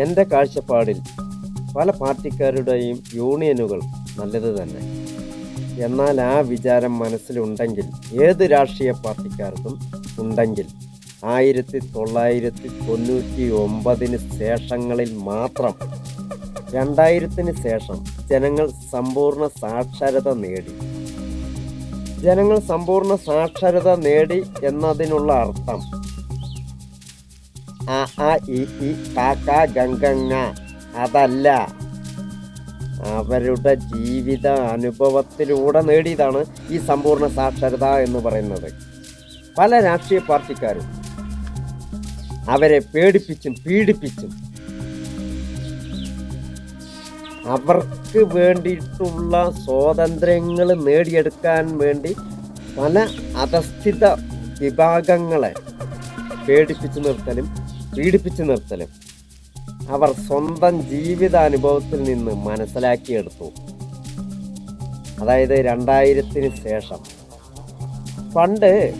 എന്റെ കാഴ്ചപ്പാടിൽ പല പാർട്ടിക്കാരുടെയും യൂണിയനുകൾ നല്ലത് തന്നെ. എന്നാൽ ആ വിചാരം മനസ്സിലുണ്ടെങ്കിൽ ഏത് രാഷ്ട്രീയ പാർട്ടിക്കാർക്കും ഉണ്ടെങ്കിൽ ആയിരത്തി തൊള്ളായിരത്തി തൊണ്ണൂറ്റി ഒമ്പതിന് ശേഷങ്ങളിൽ മാത്രം രണ്ടായിരത്തിന് ശേഷം ജനങ്ങൾ സമ്പൂർണ സാക്ഷരത നേടി. ജനങ്ങൾ സമ്പൂർണ സാക്ഷരത നേടി എന്നതിനുള്ള അർത്ഥം ആ ആ അതല്ല. അവരുടെ ജീവിത അനുഭവത്തിലൂടെ നേടിയതാണ് ഈ സമ്പൂർണ സാക്ഷരത എന്ന് പറയുന്നത്. പല രാഷ്ട്രീയ പാർട്ടിക്കാരും അവരെ പേടിപ്പിച്ചും പീഡിപ്പിച്ചും അവർക്ക് വേണ്ടിയിട്ടുള്ള സ്വാതന്ത്ര്യങ്ങൾ നേടിയെടുക്കാൻ വേണ്ടി പല അധസ്ഥിത വിഭാഗങ്ങളെ പേടിപ്പിച്ചു നിർത്തലും പീഡിപ്പിച്ചു നിർത്തലും. അവർ സ്വന്തം ജീവിതാനുഭവത്തിൽ നിന്ന് മനസ്സിലാക്കിയെടുത്തു. അതായത് രണ്ടായിരത്തിന് ശേഷം. പണ്ട്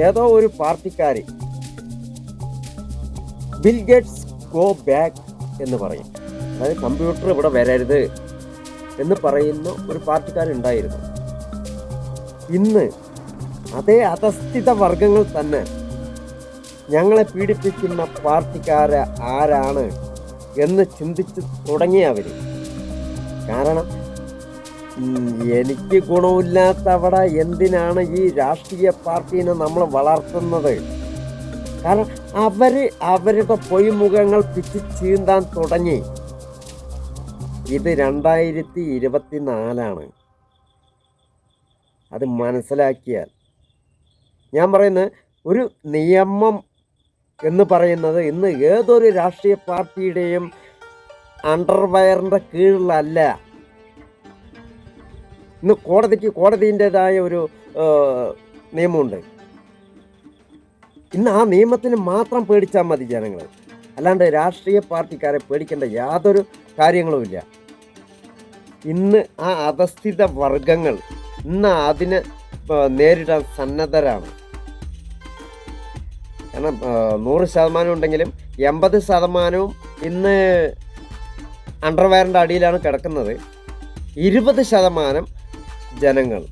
ഏതോ ഒരു പാർട്ടിക്കാരി ബിൽ ഗേറ്റ്സ് ഗോ ബാക്ക് എന്ന് പറയും. അതായത് കമ്പ്യൂട്ടർ ഇവിടെ വരരുത് എന്ന് പറയുന്ന ഒരു പാർട്ടിക്കാരുണ്ടായിരുന്നു ഇന്ന് അതേ അധസ്ഥിത വർഗങ്ങൾ തന്നെ ഞങ്ങളെ പീഡിപ്പിക്കുന്ന പാർട്ടിക്കാര് ആരാണ് എന്ന് ചിന്തിച്ച് തുടങ്ങിയവർ കാരണം എനിക്ക് ഗുണമില്ലാത്തവിടെ എന്തിനാണ് ഈ രാഷ്ട്രീയ പാർട്ടീനെ നമ്മൾ വളർത്തുന്നത്? കാരണം അവർ അവരുടെ പൊയ്മുഖങ്ങൾ പിച്ച് ചീന്താൻ തുടങ്ങി. ഇത് രണ്ടായിരത്തി ഇരുപത്തിനാലാണ്. അത് മനസ്സിലാക്കിയാൽ. ഞാൻ പറയുന്നത് ഒരു നിയമം എന്ന് പറയുന്നത് ഇന്ന് ഏതൊരു രാഷ്ട്രീയ പാർട്ടിയുടെയും അണ്ടർവയറിന്റെ കീഴിലല്ല. ഇന്ന് കോടതിക്ക് കോടതിന്റെതായ ഒരു നിയമമുണ്ട്. ഇന്ന് ആ നിയമത്തിന് മാത്രം പേടിച്ചാൽ മതി ജനങ്ങൾ അല്ലാണ്ട് രാഷ്ട്രീയ പാർട്ടിക്കാരെ പേടിക്കേണ്ട യാതൊരു കാര്യങ്ങളുമില്ല ഇന്ന് ആ അധസ്ഥിത വർഗങ്ങൾ ഇന്ന് അതിനെ നേരിടാൻ സന്നദ്ധരാണ്. കാരണം നൂറ് ശതമാനം ഉണ്ടെങ്കിലും എൺപത് ശതമാനവും ഇന്ന് അണ്ടർവയറിന്റെ അടിയിലാണ് കിടക്കുന്നത്. ഇരുപത് ശതമാനം ജനങ്ങൾ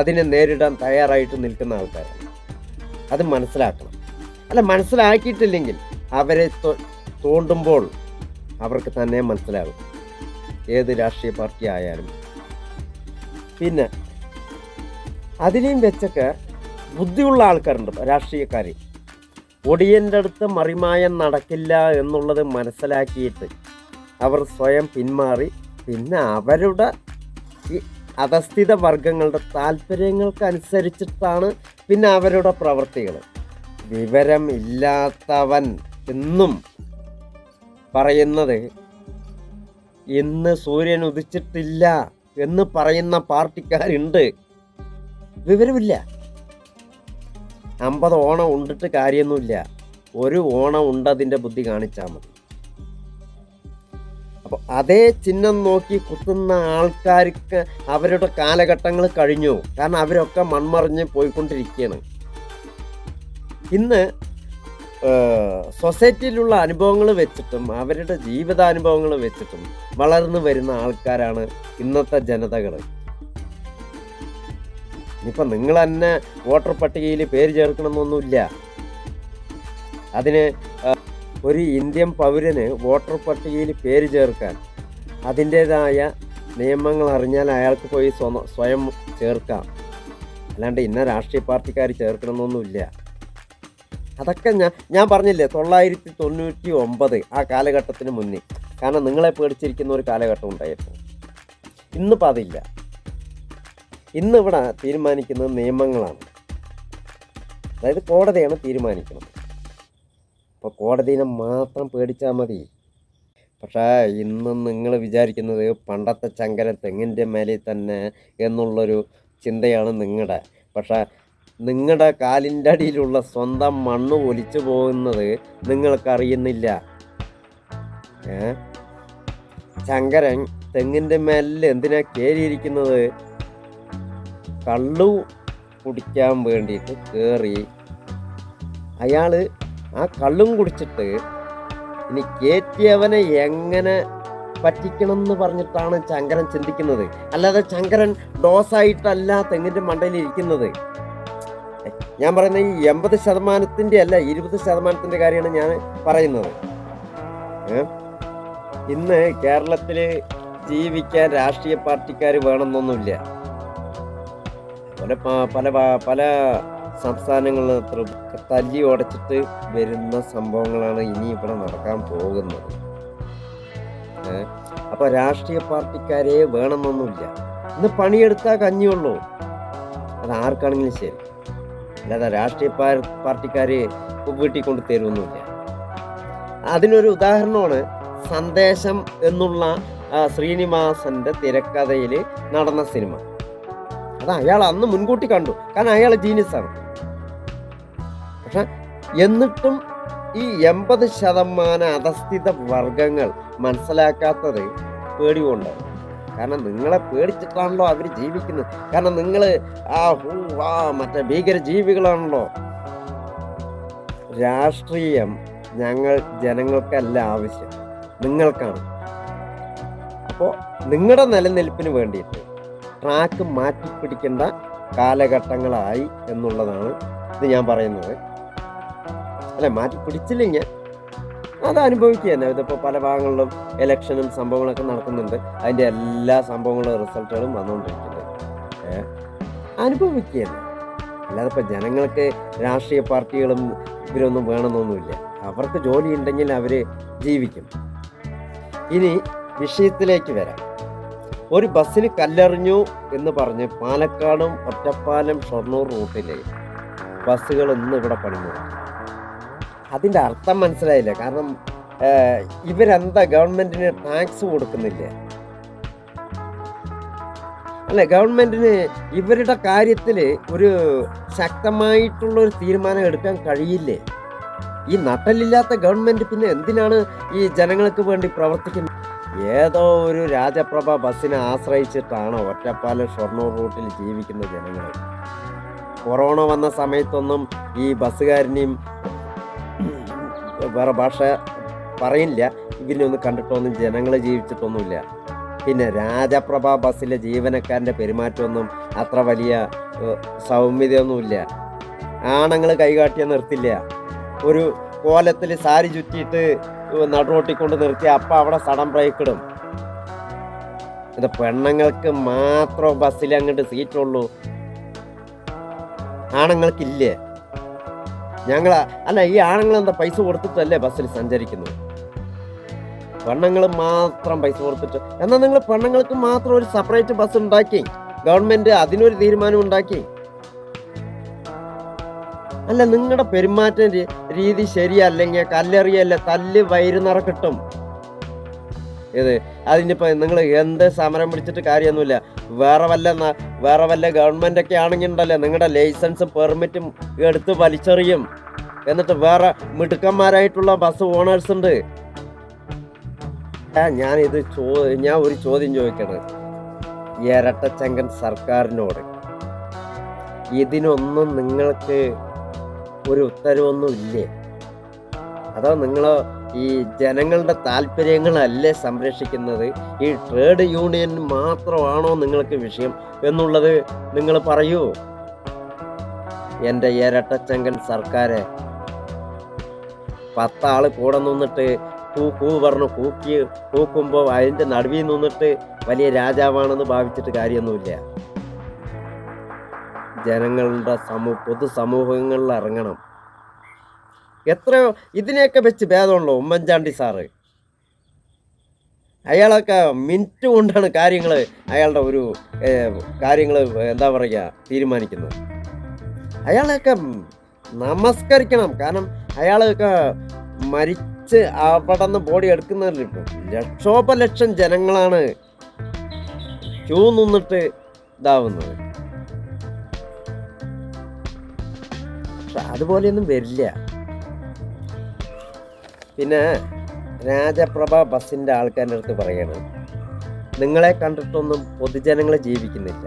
അതിനെ നേരിടാൻ തയ്യാറായിട്ട് നിൽക്കുന്ന ആൾക്കാരാണ്. അത് മനസ്സിലാക്കണം. അല്ല മനസ്സിലാക്കിയിട്ടില്ലെങ്കിൽ അവരെ തോണ്ടുമ്പോൾ അവർക്ക് തന്നെ മനസ്സിലാകും. ഏത് രാഷ്ട്രീയ പാർട്ടി ആയാലും. പിന്നെ അതിനെയും വെച്ചൊക്കെ ബുദ്ധിയുള്ള ആൾക്കാരുണ്ട് രാഷ്ട്രീയക്കാർ ഒടിയന്റെ അടുത്ത് മറിമായം നടക്കില്ല എന്നുള്ളത് മനസ്സിലാക്കിയിട്ട് അവർ സ്വയം പിന്മാറി പിന്നെ അവരുടെ ഈ അധസ്ഥിത വർഗങ്ങളുടെ താല്പര്യങ്ങൾക്കനുസരിച്ചിട്ടാണ് പിന്നെ അവരുടെ പ്രവൃത്തികൾ വിവരം ഇല്ലാത്തവൻ എന്നും പറയുന്നത് ഇന്ന് സൂര്യൻ ഉദിച്ചിട്ടില്ല എന്ന് പറയുന്ന പാർട്ടിക്കാരുണ്ട്. വിവരമില്ല. അമ്പത് ഓണം ഉണ്ടിട്ട് കാര്യമൊന്നുമില്ല. ഒരു ഓണം ഉണ്ട് അതിന്റെ ബുദ്ധി കാണിച്ചാൽ മതി. അപ്പോൾ അതേ ചിഹ്നം നോക്കി കുത്തുന്ന ആൾക്കാർക്ക് അവരുടെ കാലഘട്ടങ്ങൾ കഴിഞ്ഞു. കാരണം അവരൊക്കെ മൺമറിഞ്ഞ് പോയിക്കൊണ്ടിരിക്കുകയാണ്. ഇന്ന് സൊസൈറ്റിയിലുള്ള അനുഭവങ്ങൾ വെച്ചിട്ടും അവരുടെ ജീവിതാനുഭവങ്ങൾ വെച്ചിട്ടും വളർന്നു വരുന്ന ആൾക്കാരാണ് ഇന്നത്തെ ജനതകൾ ഇനിയിപ്പോൾ നിങ്ങൾ തന്നെ വോട്ടർ പട്ടികയിൽ പേര് ചേർക്കണമെന്നൊന്നുമില്ല. അതിന് ഒരു ഇന്ത്യൻ പൗരന് വോട്ടർ പട്ടികയിൽ പേര് ചേർക്കാൻ അതിന്റേതായ നിയമങ്ങൾ അറിഞ്ഞാൽ അയാൾക്ക് പോയി സ്വ- സ്വയം ചേർക്കാം. അല്ലാണ്ട് ഇന്ന രാഷ്ട്രീയ പാർട്ടിക്കാർ ചേർക്കണമെന്നൊന്നുമില്ല. അതൊക്കെ ഞാൻ ഞാൻ പറഞ്ഞില്ലേ തൊള്ളായിരത്തി തൊണ്ണൂറ്റി ഒമ്പത് ആ കാലഘട്ടത്തിന് മുന്നേ. കാരണം നിങ്ങളെ പേടിച്ചിരിക്കുന്ന ഒരു കാലഘട്ടം ഉണ്ടായിരുന്നു. ഇന്നിപ്പോൾ അതില്ല. ഇന്നിവിടെ തീരുമാനിക്കുന്നത് നിയമങ്ങളാണ്. അതായത് കോടതിയാണ് തീരുമാനിക്കുന്നത്. അപ്പോൾ കോടതിനെ മാത്രം പേടിച്ചാൽ മതി. പക്ഷേ ഇന്ന് നിങ്ങൾ വിചാരിക്കുന്നത് പണ്ടത്തെ ചങ്കര തെങ്ങിന്റെ മേലെ തന്നെ എന്നുള്ളൊരു ചിന്തയാണ് നിങ്ങളുടെ പക്ഷേ നിങ്ങളുടെ കാലിന്റെ അടിയിലുള്ള സ്വന്തം മണ്ണ് ഒലിച്ചു പോകുന്നത് നിങ്ങൾക്കറിയുന്നില്ല. ഏ? ചങ്കരൻ തെങ്ങിന്റെ മേലിൽ എന്തിനാ കയറിയിരിക്കുന്നത്? കള്ളു കുടിക്കാൻ വേണ്ടിയിട്ട് കയറി അയാൾ ആ കള്ളും കുടിച്ചിട്ട് ഇനി കയറ്റിയവനെ എങ്ങനെ പറ്റിക്കണം എന്ന് പറഞ്ഞിട്ടാണ് ചങ്കരൻ ചിന്തിക്കുന്നത്. അല്ലാതെ ചങ്കരൻ ഡോസായിട്ടല്ല തെങ്ങിന്റെ മണ്ടയിൽ ഇരിക്കുന്നത്. ഞാൻ പറയുന്ന ഈ എൺപത് ശതമാനത്തിന്റെ അല്ല ഇരുപത് ശതമാനത്തിന്റെ കാര്യമാണ് ഞാൻ പറയുന്നത്. ഇന്ന് കേരളത്തിൽ ജീവിക്കാൻ രാഷ്ട്രീയ പാർട്ടിക്കാർ വേണമെന്നൊന്നുമില്ല. പല പല പല സംസ്ഥാനങ്ങളിൽ തല്ലി ഉടച്ചിട്ട് വരുന്ന സംഭവങ്ങളാണ് ഇനി ഇവിടെ നടക്കാൻ പോകുന്നത്. അപ്പോൾ അപ്പൊ രാഷ്ട്രീയ പാർട്ടിക്കാരെ വേണമെന്നൊന്നുമില്ല. ഇന്ന് പണിയെടുത്താൽ കഞ്ഞിയുള്ളൂ അത് ആർക്കാണെങ്കിലും ശരി. അല്ലാതെ രാഷ്ട്രീയ പാർ- പാർട്ടിക്കാര് വീട്ടിൽ കൊണ്ട് തരുമൊന്നുമില്ല അതിനൊരു ഉദാഹരണമാണ് സന്ദേശം എന്നുള്ള ശ്രീനിവാസന്റെ തിരക്കഥയിൽ നടന്ന സിനിമ. അത് അയാൾ അന്ന് മുൻകൂട്ടി കണ്ടു. കാരണം അയാൾ ജീനിയസാണ്. പക്ഷെ എന്നിട്ടും ഈ എൺപത് ശതമാനം അധസ്ഥിത വർഗങ്ങൾ മനസ്സിലാക്കാത്തത് പേടി കൊണ്ടാണ് കാരണം നിങ്ങളെ പേടിച്ചിട്ടാണല്ലോ അവർ ജീവിക്കുന്നത്. കാരണം നിങ്ങൾ ആ ഹൂ മറ്റേ ഭീകര ജീവികളാണല്ലോ രാഷ്ട്രീയം ഞങ്ങൾ ജനങ്ങൾക്കല്ല ആവശ്യം. നിങ്ങൾക്കാണ്. അപ്പോൾ നിങ്ങളുടെ നിലനിൽപ്പിന് വേണ്ടിയിട്ട് ട്രാക്ക് മാറ്റി പിടിക്കേണ്ട കാലഘട്ടങ്ങളായി എന്നുള്ളതാണ് ഇത് ഞാൻ പറയുന്നത്. അല്ലെ മാറ്റി പിടിച്ചില്ലെങ്കിൽ അത് അനുഭവിക്കുക തന്നെ. ഇതിപ്പോൾ പല ഭാഗങ്ങളിലും ഇലക്ഷനും സംഭവങ്ങളൊക്കെ നടക്കുന്നുണ്ട്. അതിന്റെ എല്ലാ സംഭവങ്ങളും റിസൾട്ടുകളും വന്നുകൊണ്ടിരിക്കുന്നത് അനുഭവിക്കുക തന്നെ. അല്ലാതെ ഇപ്പോൾ ജനങ്ങൾക്ക് രാഷ്ട്രീയ പാർട്ടികളും ഇവരൊന്നും വേണമെന്നൊന്നുമില്ല. അവർക്ക് ജോലി ഉണ്ടെങ്കിൽ അവർ ജീവിക്കും. ഇനി വിഷയത്തിലേക്ക് വരാം. ഒരു ബസ്സിന് കല്ലെറിഞ്ഞു എന്ന് പറഞ്ഞ് പാലക്കാടും ഒറ്റപ്പാലം ഷൊർണൂർ റൂട്ടിലെ ബസ്സുകൾ ഇന്ന് ഇവിടെ പണിഞ്ഞു അതിന്റെ അർത്ഥം മനസ്സിലായില്ല. കാരണം ഇവരെന്താ ഗവൺമെന്റിന് ടാക്സ് കൊടുക്കുന്നില്ല? അല്ല ഗവൺമെന്റിന് ഇവരുടെ കാര്യത്തിൽ ഒരു ശക്തമായിട്ടുള്ള ഒരു തീരുമാനം എടുക്കാൻ കഴിയില്ലേ? ഈ നട്ടലില്ലാത്ത ഗവൺമെന്റ് പിന്നെ എന്തിനാണ് ഈ ജനങ്ങൾക്ക് വേണ്ടി പ്രവർത്തിക്കുന്നത്? ഏതോ ഒരു രാജപ്രഭ ബസ്സിനെ ആശ്രയിച്ചിട്ടാണ് ഒറ്റപ്പാലം ഷൊർണൂർ റൂട്ടിൽ ജീവിക്കുന്ന ജനങ്ങൾ. കൊറോണ വന്ന സമയത്തൊന്നും ഈ ബസ്സുകാരനെയും വേറെ ഭാഷ പറയില്ല. ഇതിനെ ഒന്ന് കണ്ടിട്ടൊന്നും ജനങ്ങൾ ജീവിച്ചിട്ടൊന്നുമില്ല. പിന്നെ രാജപ്രഭ ബസ്സിലെ ജീവനക്കാരന്റെ പെരുമാറ്റമൊന്നും അത്ര വലിയ സൗമ്യതയൊന്നുമില്ല. ആണുങ്ങൾ കൈകാട്ടിയ നിർത്തില്ല. ഒരു കോലത്തിൽ സാരി ചുറ്റിയിട്ട് നടുറോട്ടിൽ കൊണ്ട് നിർത്തി അപ്പം അവിടെ സഡൻ ബ്രേക്കിടും. ഇത് പെണ്ണുങ്ങൾക്ക് മാത്രം ബസ്സിൽ അങ്ങോട്ട് സീറ്റുള്ളൂ. ആണുങ്ങൾക്കില്ലേ? ഞങ്ങൾ അല്ല ഈ ആണുങ്ങൾ എന്താ പൈസ കൊടുത്തിട്ടല്ലേ ബസ്സിൽ സഞ്ചരിക്കുന്നു പെണ്ണുങ്ങൾ മാത്രം പൈസ കൊടുത്തിട്ട് എന്നാൽ നിങ്ങൾ പെണ്ണുങ്ങൾക്ക് മാത്രം ഒരു സെപ്പറേറ്റ് ബസ് ഉണ്ടാക്കി? ഗവൺമെന്റ് അതിനൊരു തീരുമാനം ഉണ്ടാക്കി? അല്ല നിങ്ങളുടെ പെരുമാറ്റ രീതി ശരിയല്ലെങ്കിൽ കല്ലെറിയല്ല തല്ല് വയറ് നിറക്കിട്ടും. ഇത് അതിനിപ്പോ നിങ്ങൾ എന്ത് സമരം പിടിച്ചിട്ട് കാര്യമൊന്നുമില്ല. വേറെ വല്ല വേറെ വല്ല ഗവൺമെന്റ് ഒക്കെ ആണെങ്കിൽ ഉണ്ടല്ലോ നിങ്ങളുടെ ലൈസൻസും പെർമിറ്റും എടുത്ത് വലിച്ചെറിയും. എന്നിട്ട് വേറെ മിടുക്കന്മാരായിട്ടുള്ള ബസ് ഓണേഴ്സ് ഉണ്ട്. ഞാൻ ഇത് ചോ ഞാൻ ഒരു ചോദ്യം ചോദിക്കണത് ഇരട്ടച്ചങ്കൻ സർക്കാരിനോട് ഇതിനൊന്നും നിങ്ങൾക്ക് ഒരു ഉത്തരവൊന്നും ഇല്ലേ അതോ നിങ്ങൾ ഈ ജനങ്ങളുടെ താല്പര്യങ്ങളല്ലേ സംരക്ഷിക്കുന്നത്? ഈ ട്രേഡ് യൂണിയൻ മാത്രമാണോ നിങ്ങൾക്ക് വിഷയം എന്നുള്ളത് നിങ്ങൾ പറയൂ. എന്റെ ഇരട്ടച്ചങ്കൻ സർക്കാരെ. പത്താൾ കൂടെ നിന്നിട്ട് കൂ കൂ പറഞ്ഞു കൂക്കി കൂക്കുമ്പോൾ അതിന്റെ നടുവിൽ നിന്നിട്ട് വലിയ രാജാവാണെന്ന് ഭാവിച്ചിട്ട് കാര്യമൊന്നുമില്ല. ജനങ്ങളുടെ സമൂഹ പൊതുസമൂഹങ്ങളിൽ ഇറങ്ങണം. എത്രയോ ഇതിനെയൊക്കെ വെച്ച് ഭേദമുള്ളൂ ഉമ്മൻചാണ്ടി സാറ്? അയാളൊക്കെ മിനിറ്റ് കൊണ്ടാണ് കാര്യങ്ങൾ അയാളുടെ ഒരു കാര്യങ്ങൾ എന്താ പറയുക തീരുമാനിക്കുന്നത്. അയാളെയൊക്കെ നമസ്കരിക്കണം. കാരണം അയാളൊക്കെ മരിച്ച് അവിടെ നിന്ന് ബോഡി എടുക്കുന്നതല്ല ഇപ്പം ലക്ഷോപലക്ഷം ജനങ്ങളാണ് ക്യൂ നിന്നിട്ട് ഇതാവുന്നത്. പക്ഷെ അതുപോലെയൊന്നും വരില്ല. പിന്നെ രാജപ്രഭ ബസ്സിന്റെ ആൾക്കാരുടെ അടുത്ത് പറയാണ് നിങ്ങളെ കണ്ടിട്ടൊന്നും പൊതുജനങ്ങളെ ജീവിക്കുന്നില്ല.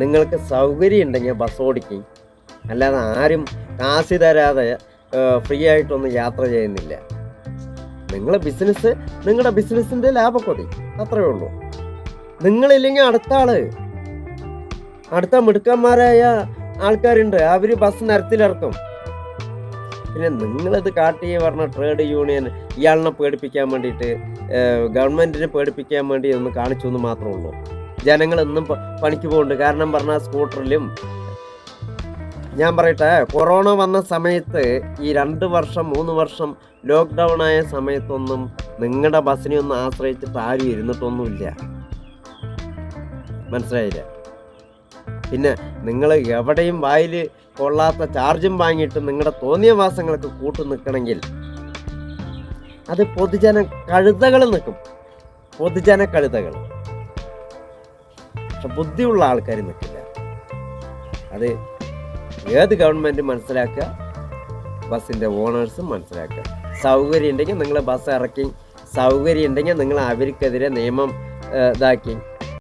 നിങ്ങൾക്ക് സൗകര്യം ഉണ്ടെങ്കിൽ ബസ് ഓടിക്കും. അല്ലാതെ ആരും കാശ് തരാതെ ഫ്രീ ആയിട്ടൊന്നും യാത്ര ചെയ്യുന്നില്ല. നിങ്ങളെ ബിസിനസ് നിങ്ങളുടെ ബിസിനസ്സിന്റെ ലാഭക്കൊതി. അത്രയേ ഉള്ളൂ. നിങ്ങളില്ലെങ്കിൽ അടുത്ത ആൾ. അടുത്ത മിടുക്കന്മാരായ ആൾക്കാരുണ്ട്. അവർ ബസ് നിരത്തിലിറക്കും. പിന്നെ നിങ്ങളത് കാട്ടി പറഞ്ഞ ട്രേഡ് യൂണിയൻ ഇയാളിനെ പേടിപ്പിക്കാൻ വേണ്ടിയിട്ട് ഗവൺമെന്റിനെ പേടിപ്പിക്കാൻ വേണ്ടി ഒന്ന് കാണിച്ചു എന്ന് മാത്രമേ ഉള്ളൂ. ജനങ്ങൾ ഇന്നും പണിക്ക് പോകുന്നുണ്ട് കാരണം പറഞ്ഞാൽ സ്കൂട്ടറിലും ഞാൻ പറയട്ടെ കൊറോണ വന്ന സമയത്ത് ഈ രണ്ട് വർഷം മൂന്ന് വർഷം ലോക്ക്ഡൗൺ ആയ സമയത്തൊന്നും നിങ്ങളുടെ ബസ്സിനെ ഒന്നും ആശ്രയിച്ചിട്ട് ആരും ഇരുന്നിട്ടൊന്നുമില്ല. മനസ്സിലായില്ല? പിന്നെ നിങ്ങൾ എവിടെയും വായിൽ കൊള്ളാത്ത ചാർജും വാങ്ങിയിട്ട് നിങ്ങളുടെ തോന്നിയ മാസങ്ങൾക്ക് കൂട്ടു നിൽക്കണമെങ്കിൽ അത് പൊതുജന കഴുതകൾ നിൽക്കും. പൊതുജന കഴുതകൾ. പക്ഷെ ബുദ്ധിയുള്ള ആൾക്കാർ നിൽക്കില്ല. അത് ഏത് ഗവൺമെന്റ് മനസ്സിലാക്കുക ബസ്സിന്റെ ഓണേഴ്സും മനസ്സിലാക്കുക. സൗകര്യം ഉണ്ടെങ്കിൽ നിങ്ങൾ ബസ് ഇറക്കി സൗകര്യം ഉണ്ടെങ്കിൽ നിങ്ങൾ അവർക്കെതിരെ നിയമം ഇതാക്കി.